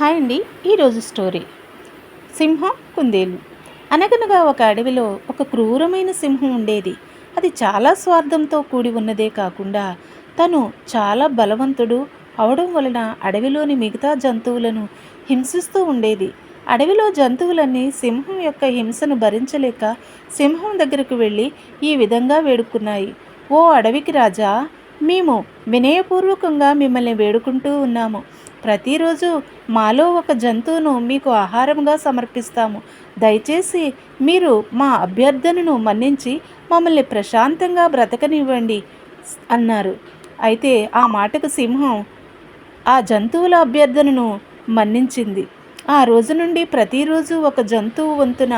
Hi అండి ఈరోజు story. సింహం కుందేలు. అనగనగా ఒక అడవిలో ఒక క్రూరమైన సింహం ఉండేది. అది చాలా స్వార్థంతో కూడి ఉన్నదే కాకుండా తను చాలా బలవంతుడు అవడం వలన అడవిలోని మిగతా జంతువులను హింసిస్తూ ఉండేది. అడవిలో జంతువులన్నీ సింహం యొక్క హింసను భరించలేక సింహం దగ్గరకు వెళ్ళి ఈ విధంగా వేడుకున్నాయి. ఓ అడవికి రాజా మేము వినయపూర్వకంగా మిమ్మల్ని వేడుకుంటూ ఉన్నాము. ప్రతిరోజు మాలో ఒక జంతువును మీకు ఆహారంగా సమర్పిస్తాము. దయచేసి మీరు మా అభ్యర్థనను మన్నించి మమ్మల్ని ప్రశాంతంగా బ్రతకనివ్వండి అన్నారు. అయితే ఆ మాటకు సింహం ఆ జంతువుల అభ్యర్థనను మన్నించింది. ఆ రోజు నుండి ప్రతిరోజు ఒక జంతువు వంతున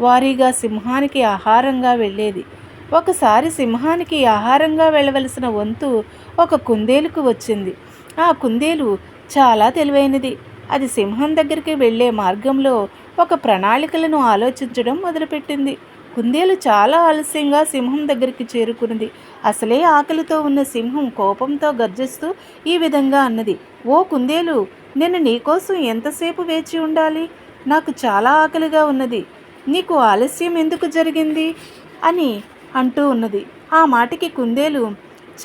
వారీగా సింహానికి ఆహారంగా వెళ్ళేది. ఒకసారి సింహానికి ఆహారంగా వెళ్ళవలసిన వంతు ఒక కుందేలుకు వచ్చింది. ఆ కుందేలు చాలా తెలివైనది. అది సింహం దగ్గరికి వెళ్ళే మార్గంలో ఒక ప్రణాళికలను ఆలోచించడం మొదలుపెట్టింది. కుందేలు చాలా ఆలస్యంగా సింహం దగ్గరికి చేరుకున్నది. అసలే ఆకలితో ఉన్న సింహం కోపంతో గర్జిస్తూ ఈ విధంగా అన్నది ఓ కుందేలు నేను నీకోసం ఎంతసేపు వేచి ఉండాలి? నాకు చాలా ఆకలిగా ఉన్నది. నీకు ఆలస్యం ఎందుకు జరిగింది అని అంటూ ఉన్నది. ఆ మాటకి కుందేలు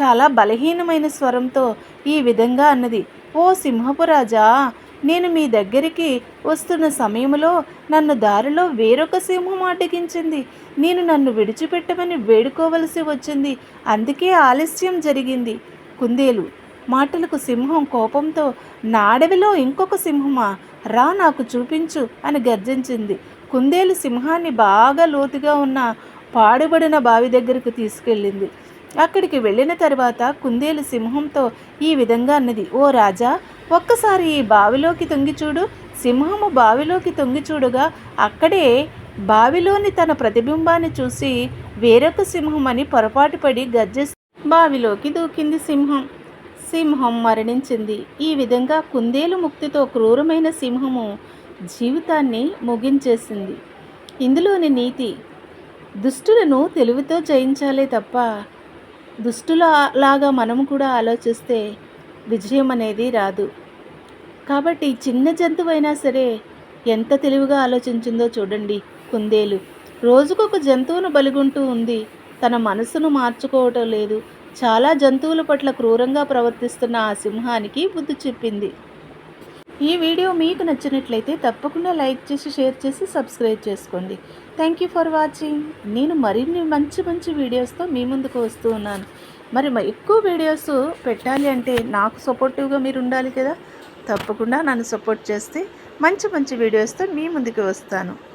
చాలా బలహీనమైన స్వరంతో ఈ విధంగా అన్నది. ఓ సింహపు రాజా నేను మీ దగ్గరికి వస్తున్న సమయంలో నన్ను దారిలో వేరొక సింహం అడ్డగించింది నేను నన్ను విడిచిపెట్టమని వేడుకోవలసి వచ్చింది. అందుకే ఆలస్యం జరిగింది. కుందేలు మాటలకు సింహం కోపంతో నాడవిలో ఇంకొక సింహమా? రా నాకు చూపించు అని గర్జించింది. కుందేలు సింహాన్ని బాగా లోతుగా ఉన్న పాడుబడిన బావి దగ్గరకు తీసుకెళ్ళింది. అక్కడికి వెళ్ళిన తర్వాత కుందేలు సింహంతో ఈ విధంగా అన్నది ఓ రాజా ఒక్కసారి ఈ బావిలోకి తొంగి చూడు. సింహము బావిలోకి తొంగి చూడగా అక్కడే బావిలోని తన ప్రతిబింబాన్ని చూసి వేరొక సింహం అని పొరపాటు పడి బావిలోకి దూకింది సింహం. సింహం మరణించింది. ఈ విధంగా కుందేలు ముక్తితో క్రూరమైన సింహము జీవితాన్ని ముగించేసింది. ఇందులోని నీతి దుష్టులను తెలివితో జయించాలే తప్ప దుష్టుల లాగా మనము కూడా ఆలోచిస్తే విజయం అనేది రాదు. కాబట్టి చిన్న జంతువైనా సరే ఎంత తెలివిగా ఆలోచించిందో చూడండి కుందేలు. రోజుకొక జంతువును బలిగుంటూ ఉంది. తన మనసును మార్చుకోవటం లేదు. చాలా జంతువుల పట్ల క్రూరంగా ప్రవర్తిస్తున్న ఆ సింహానికి బుద్ధి చెప్పింది. ఈ వీడియో మీకు నచ్చినట్లయితే తప్పకుండా లైక్ చేసి షేర్ చేసి సబ్స్క్రైబ్ చేసుకోండి. థ్యాంక్ యూ ఫర్ వాచింగ్ నేను మరిన్ని మంచి మంచి వీడియోస్తో మీ ముందుకు వస్తూ ఉన్నాను. మరి ఎక్కువ వీడియోస్ పెట్టాలి అంటే నాకు సపోర్టివ్గా మీరు ఉండాలి కదా? తప్పకుండా నన్ను సపోర్ట్ చేస్తే మంచి మంచి వీడియోస్తో మీ ముందుకు వస్తాను.